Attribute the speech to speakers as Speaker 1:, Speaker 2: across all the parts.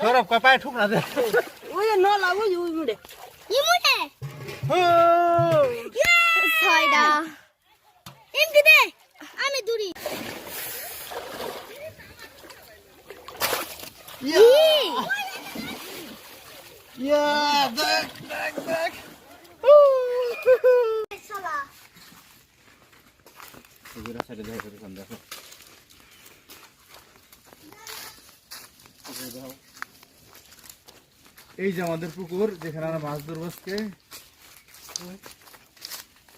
Speaker 1: সৌরভ কয় পায়ে ঠুক না দে
Speaker 2: ওই যে নলা ওই মুড়ে
Speaker 3: ইমুনে
Speaker 1: হু!
Speaker 3: ছয়টা এমনি দে আমি দূরি
Speaker 1: ইয়া! ইয়া! দেখ, দেখ, দেখ। হু!
Speaker 3: শালা
Speaker 1: এগুলো সাইডে দেখো, এগুলো সামনে দেখো। এগুলো দেখো। এই যে আমাদের পুকুর যেখানে আমরা মাছ ধরবো আজকে।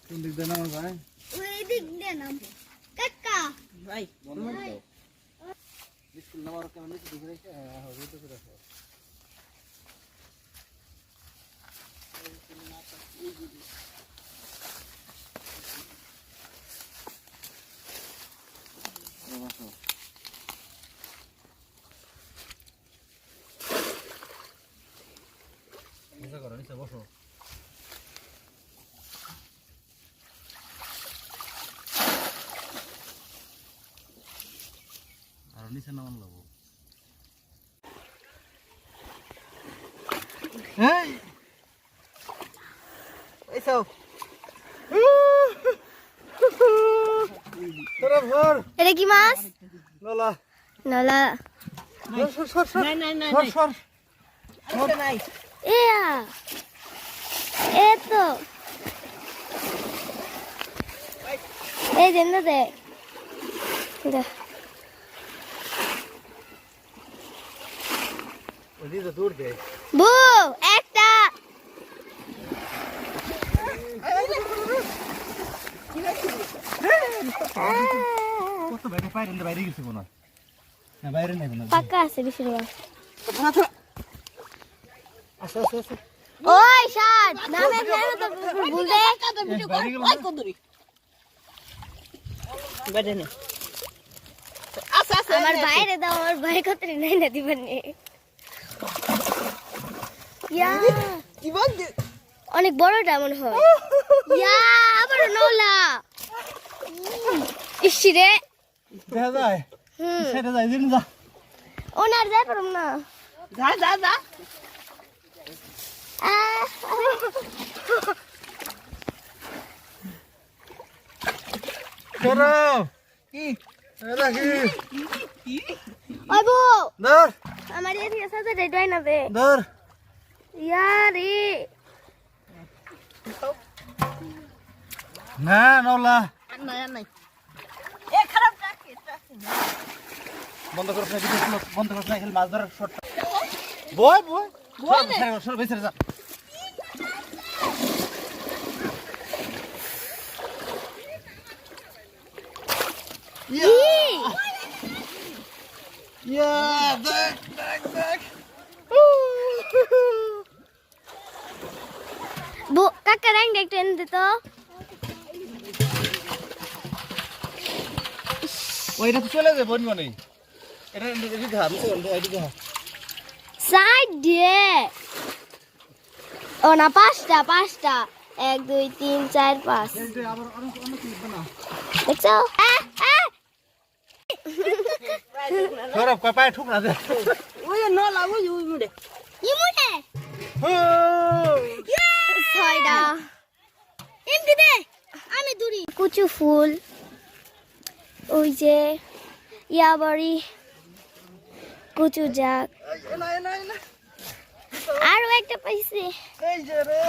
Speaker 1: কোন দিক দিয়ে নামা ভাই?
Speaker 3: ওই দিক দে নাম কাকা।
Speaker 2: ভাই
Speaker 1: স্কুল নামার কেমন নিচে দিকে রেখে হ্যাঁ হবে তো করে রাখো। নিচে করো নিচে বসো। আর নিচে নামান লাগবো। এই!
Speaker 2: এইসব
Speaker 1: তোরা ভর
Speaker 3: এটা কি মাছ?
Speaker 1: ললা
Speaker 3: নলা।
Speaker 1: সর সর সর
Speaker 2: নাই নাই নাই
Speaker 1: সর সর
Speaker 3: এয়া এ তো এই দেন না দে। বু একটা।
Speaker 1: কত বাইরে বাইরে বাইরে গেছে কোন না বাইরে নাই
Speaker 3: পাক্কা আছে বেশিরভাগ
Speaker 1: আসো আসো আসো।
Speaker 3: ওই সাদ নামে নামে তো ভুল দে
Speaker 1: বাইরে
Speaker 2: ওই কদুরি নে। আচ্ছা আচ্ছা
Speaker 3: আমার বাইরে দাও আমার ভাই কত নাই না দিবেন। নে ইয়া।
Speaker 2: কি বল
Speaker 3: অনেক বড়টা মনে হয়। ইয়া আবার নোলা। ইসি রে।
Speaker 1: দেখা যায়।
Speaker 3: হুম।
Speaker 1: সেটা যায় দিন যা।
Speaker 3: ওনার পারম না।
Speaker 2: যা যা যা।
Speaker 1: করো।
Speaker 2: কি?
Speaker 1: কি
Speaker 3: ওই বউ।
Speaker 1: ধর।
Speaker 3: আমার এর কাছে তো রেডই না দে
Speaker 1: ধর।
Speaker 3: ইয়া রে।
Speaker 1: না নলা।
Speaker 2: আর নাই এ খারাপ রাখি
Speaker 1: বন্ধ করছ না বন্ধ করছ না খালি মাছ ধরার শর্ট বয় বয়।
Speaker 2: বয় নে।
Speaker 1: সর সর বেঁচে যা
Speaker 3: ই
Speaker 1: ইয়া দেখ দেখ দেখ
Speaker 3: বউ কাকা রং দেখতে এনে তো
Speaker 1: ওইটা তো চলে যাবে বনবো নেই এটা এদিকে ধা বুঝছ এদিকে ধা
Speaker 3: সাইড দিয়ে ও না পাঁচটা পাঁচটা এক দুই তিন চার পাঁচ দেখছ।
Speaker 1: সৌরভ কয় পায়ে ঠুক না দে।
Speaker 2: ওই ওই মুড়ে!
Speaker 3: ছয়টা। এমনি দে আমি দূরি। কুচু ফুল ওই যে ইয়াবাড়ি কুচু
Speaker 1: না।
Speaker 3: আরও একটা পাইছি।
Speaker 1: এই যে রে।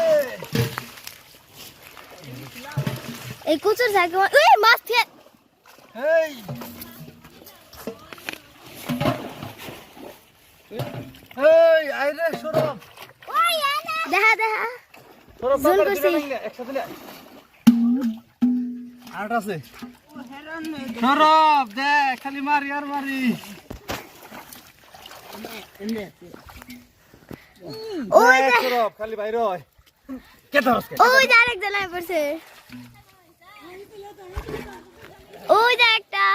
Speaker 3: এই কুচুর জাকে ওই মাছ ফেল
Speaker 1: এই আইরে সৌরভ।
Speaker 3: দেখা দেখা।
Speaker 1: সৌরভ
Speaker 3: জোন
Speaker 1: বাবার
Speaker 3: করছি।
Speaker 1: একসাথে নে। আরেকটা আছে। সৌরভ দেখ খালি মারি আর মারি।
Speaker 3: ওই
Speaker 1: সৌরভ খালি বাইরে হয় কে ধরস কে?
Speaker 3: ওই আরেক জনায় পড়ছে। ওই যে একটা।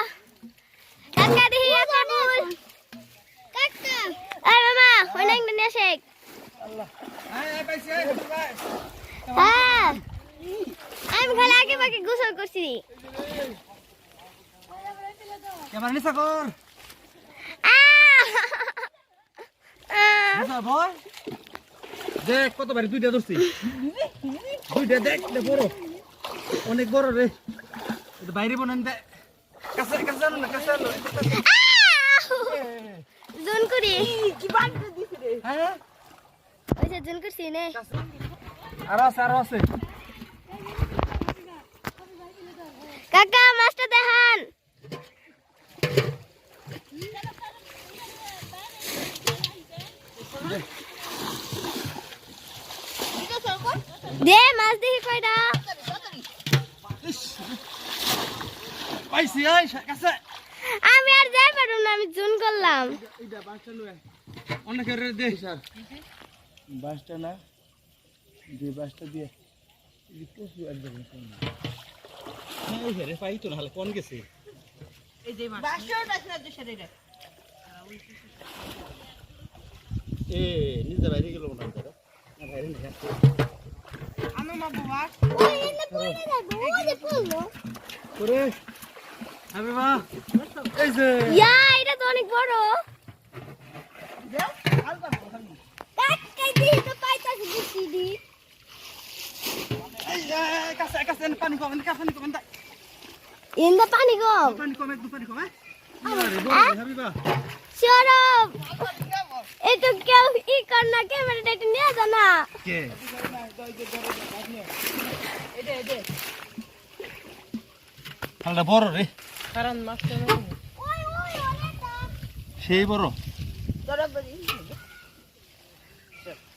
Speaker 3: কাকা দেখি একটা মামা নিয়ে শেখ
Speaker 1: আয়।
Speaker 3: হ্যাঁ। আমি খালি আগে পাকে গোসল করছি।
Speaker 1: ক্যামেরা কর। দেখ কত বাড়ি দুইটা ধরছি। দুইটা দেখ বড়। অনেক বড় রে। বাইরে বনান দে। কাছে কাছে না কাছে
Speaker 3: জুন করি।
Speaker 2: কি বাড়তে দিছে রে?
Speaker 1: হ্যাঁ?
Speaker 3: ওই যে জুন করছি নে।
Speaker 1: কাছে আছে আরও আছে।
Speaker 3: কাকা মাছটা দেখান। দে মাছ দেখি কয়টা।
Speaker 1: পাইছি এই কাছে।
Speaker 3: যাই পারুম না আমি জুন করলাম।
Speaker 1: এইটা বাসটা লয়ে অনেক রে দে স্যার বাসটা না যে বাসটা দিয়ে প্রচুর একদম হ্যাঁ রে পাই তো না হলে কোন গেছে?
Speaker 2: এই যে বাসটা। আছে না দেশে রে
Speaker 1: এ নিজে বাইরে গেল না তারা। না বাইরে না
Speaker 2: আমি মা বাবা
Speaker 3: ওই এনে পড়ে যাব ওই পড়ল।
Speaker 1: করে আবে মা এই যে।
Speaker 3: ইয়া এটা তো অনেক বড়।
Speaker 2: দেখ আর করব খালি
Speaker 3: কাকাই দিই তো পাইতাছি দিছি দি।
Speaker 1: এই এই, কাছে কাছে পানি কম পানি কম
Speaker 3: পানি কম।
Speaker 1: পানি কম একটু পানি কম আরে বল হাবিবা।
Speaker 3: সরব একটু কেউ ই কর না ক্যামেরাটা একটু নিয়ে যা না।
Speaker 1: কে?
Speaker 2: এটা এটা
Speaker 1: বড় রে। সেই বড়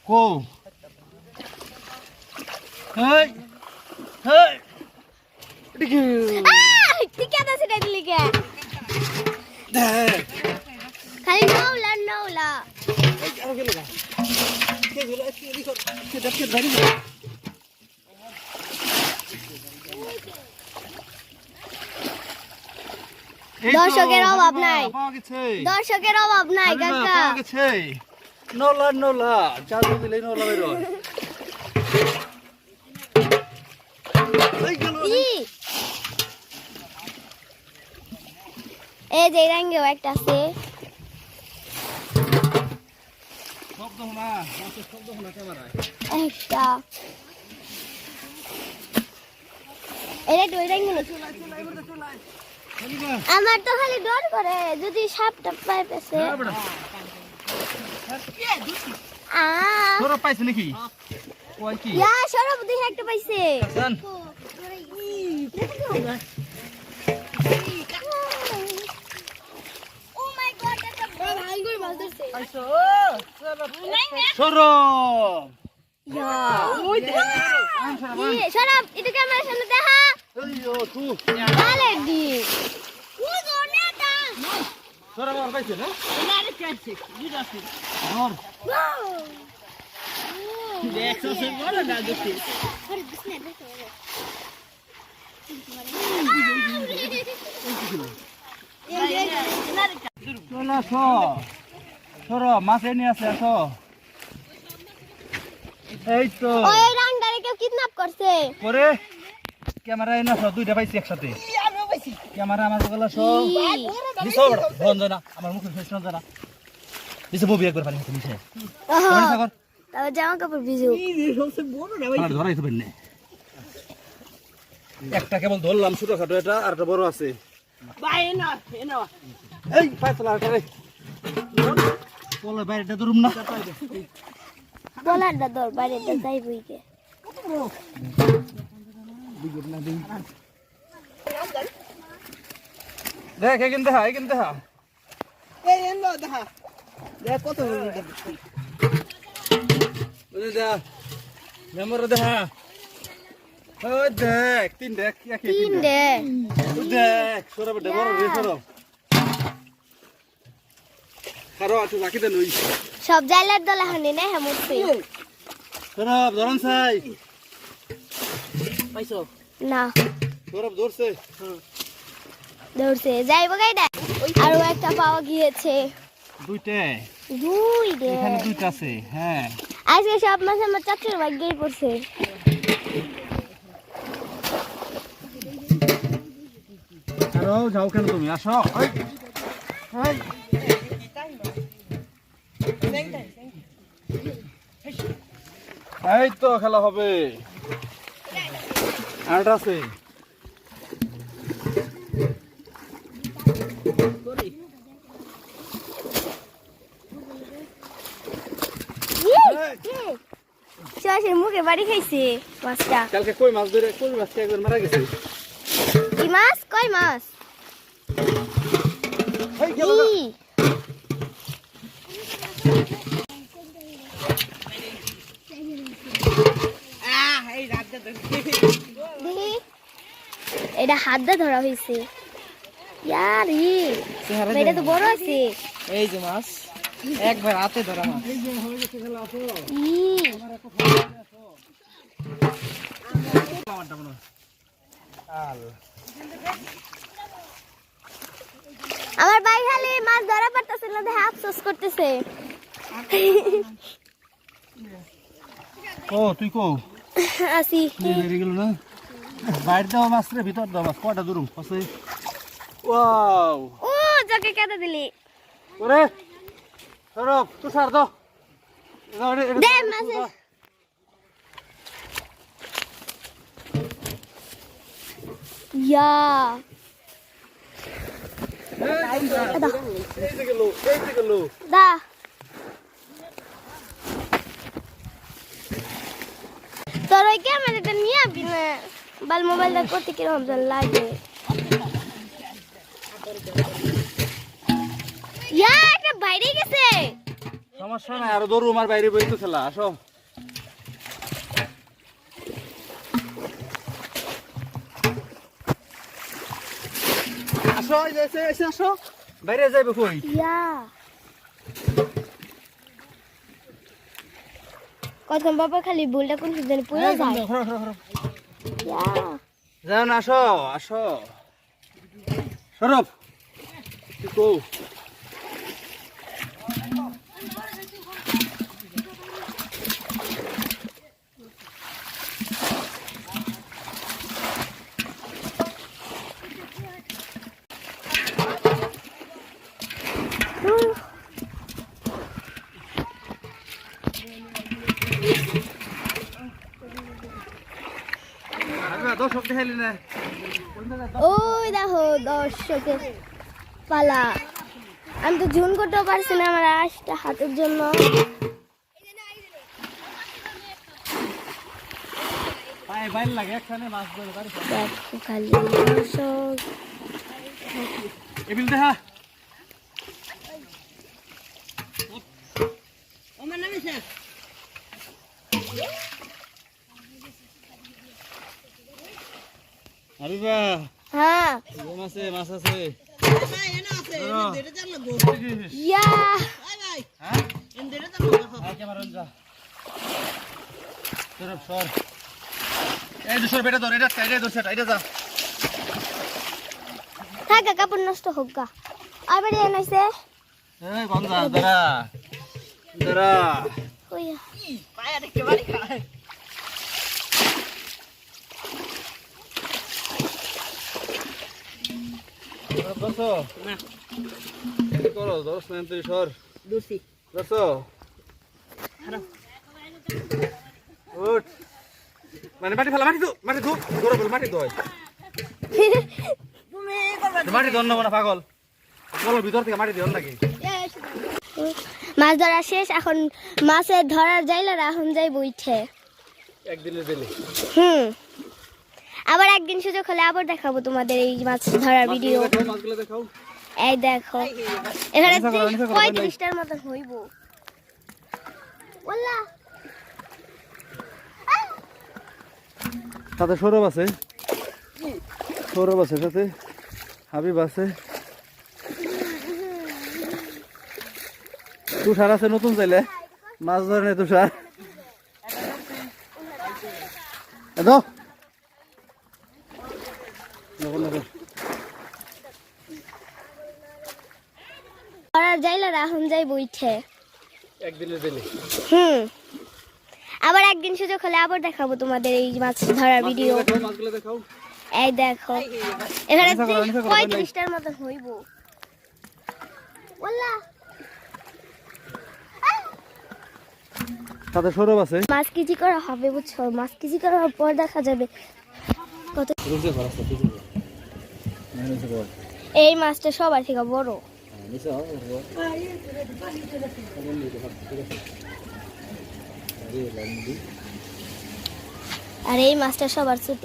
Speaker 1: কো হেই হেই এদিকে
Speaker 3: ঠিক আছে সেটা লিখে খালি নৌলা নৌলা
Speaker 1: কে গেল কে দিছ কে দেখ কে ধরি এই তো,
Speaker 3: দর্শকের অভাব নাই। দর্শকের অভাব নাই কাকা
Speaker 1: নলা নলা চালু দিলে নলা বের এই
Speaker 3: যে রাঙ্গেও একটা আছে।
Speaker 1: শব্দ না শব্দ না ক্যামেরায়।
Speaker 3: একটা। এটা একটু ওই রাঙ্গে নাকি
Speaker 1: হাবিবা
Speaker 3: আমার তো খালি ডর করে যদি সাপটা পাই পেছে
Speaker 1: তোরা পাইছে নাকি? ওই কি?
Speaker 3: ইয়া সরব দেখে একটা পাইছে।
Speaker 1: জান।
Speaker 3: ও এটা ইয়া। সরব ক্যামেরার সামনে দেখা?
Speaker 1: চলে আস। সর মাছ এনে আছে আস। এই তো।
Speaker 3: ওই রাংডারে কেউ কিডন্যাপ করছে।
Speaker 1: করে ক্যামেরা এনে আস দুইটা পাইছি একসাথে।
Speaker 2: পাইছি।
Speaker 1: ক্যামেরা আমার গলা সব দিছ রঞ্জনা আমার মুখে ফেস রঞ্জনা দিছে ববি একবার পানি হাতে
Speaker 3: তবে জামা কাপড়
Speaker 1: ধরাই তো বেন্নে। একটা কেবল ধরলাম ছোট খাটো এটা আর একটা বড় আছে।
Speaker 2: ভাই না এ না
Speaker 1: এই করে বলে বাইরেটা ধরুম না।
Speaker 3: বলারটা দর বাইরেটা যাইবই কে
Speaker 1: দেখ এখান দেখা এখান দেখা
Speaker 2: দেখা। দেখ কত
Speaker 1: দেখা দেখা। দেখ তিন দেখ
Speaker 3: তিন
Speaker 1: তিন
Speaker 3: দে
Speaker 1: ওই দেখ সরব দে বড় রে সরব। খারো আছে বাকি দেন ওই।
Speaker 3: সব জাইলার দলা হানি না হেমুছি
Speaker 1: সরব ধরন সাই।
Speaker 2: পাইছো?
Speaker 3: না। দৌড়ছে যাইব গাইডা আরও একটা পাওয়া গিয়েছে।
Speaker 1: দুইটা?
Speaker 3: দুই দে।
Speaker 1: এখানে দুইটা আছে হ্যাঁ।
Speaker 3: আজকে সব মাছ আমার চাচুর ভাগ্যেই পড়ছে
Speaker 1: আরও যাও কেন তুমি? আসো। এই তো খেলা হবে। আরেকটা আছে।
Speaker 3: সে মুখে বাড়ি খাইছে মাছটা।
Speaker 1: কালকে কই মাছ ধরে? কই মাছ একবার মারা গেছে?
Speaker 3: কি মাছ? কই মাছ?
Speaker 2: আহ এই রাতটা তো
Speaker 3: দেখি। এটা হাত দিয়ে ধরা হয়েছে। ইয়ার ই এটা তো বড় আছে।
Speaker 2: এই যে মাছ একবার হাতে ধরা মাছ।
Speaker 3: আমার ভাই খালি মাছ ধরা পারতেছে না দেখে আফসোস করতেছে।
Speaker 1: ও তুই কো
Speaker 3: আসি।
Speaker 1: গেল না? বাইরে দাও মাছ রে ভিতর দাও মাছ কটা দূরম? আছে? ওয়াও।
Speaker 3: ও তোকে কেটে দিলি।
Speaker 1: ওরে সরব সার দাও
Speaker 3: দে
Speaker 1: এটা
Speaker 3: ইয়া। দা। তোর ওই ক্যামেরাটা নিয়ে আসবি না। বাল মোবাইলটা করতে কীরকম যেন লাগে। ইয়া একটা বাইরে গেছে।
Speaker 1: সমস্যা নাই আরও দৌড় আমার বাইরে বই তো খেলা আসো আসো এসে এসে আসো। বাইরে যাইবে কই?
Speaker 3: ইয়া। কতক্ষণ বাবা খালি ভুলটা কোন সুন্দর পুরো যায়। ইয়া
Speaker 1: আসো আসো। সরব তুই দর্শক দেখাইলি না।
Speaker 3: ওই দেখো দর্শকের পালা। আমি তো জুন করতেও পারছি না আমার আশটা হাতের জন্য।
Speaker 1: পায়ে বাইর লাগে একখানে মাছ ধরে বাড়ি
Speaker 3: দেখো খালি দর্শক
Speaker 1: এবিল দেখা
Speaker 2: আমার নামে স্যার
Speaker 1: আরিবা
Speaker 3: হ্যাঁ।
Speaker 1: মাছ আছে মাছ আছে।
Speaker 3: ইয়া।
Speaker 2: ভাই ভাই
Speaker 1: হ্যাঁ?
Speaker 2: এনে ধরে চাল
Speaker 1: ক্যামেরা যা। সরব সর। এই যে বেটা ধর এটা এটা ধর এটা যা।
Speaker 3: থাকা কাপড় নষ্ট হোক গা। আর বাড়ি
Speaker 1: এই দাঁড়া। দাঁড়া।
Speaker 2: পায়ে দেখতে খায় না।
Speaker 1: কি করো? দশ মিনিট তুই সর
Speaker 2: দোষী
Speaker 1: দশো উঠ। মানে মাটি ফেলা মাটি দো মাটি দো গরম বল মাটি দোয় মাটি দন না পাগল। বলো ভিতর থেকে মাটি দিও নাকি?
Speaker 3: মাছ ধরা শেষ এখন মাছের ধরার যাইলার এখন যাই বইছে
Speaker 1: একদিনের দিলে
Speaker 3: হুম। আবার একদিন সুযোগ হলে আবার দেখাবো তোমাদের এই মাছ ধরার ভিডিও এই দেখো এখানে পঁয়ত্রিশটার মতন হইব।
Speaker 1: সাথে সৌরভ আছে। সৌরভ আছে সাথে হাবিব আছে। তুষার আছে নতুন চাইলে। মাছ ধরে তুষার। দাও। নকল, নকল।
Speaker 3: ধরার যাইলার
Speaker 1: একদিনের দিলে
Speaker 3: হুম। আবার একদিন সুযোগ হলে আবার দেখাবো তোমাদের এই মাছ ধরার ভিডিও
Speaker 1: মাছগুলো দেখাও,
Speaker 3: এই দেখো। এখানে পঁয়ত্রিশটার মতন হইব।
Speaker 1: তাতে সৌরভ আছে।
Speaker 3: মাছ কেজি করা হবে বুঝছ? মাছ কেজি করার পর দেখা যাবে। কত এই মাছটা সবার থেকে বড়। আর এই মাছটা সবার ছোট।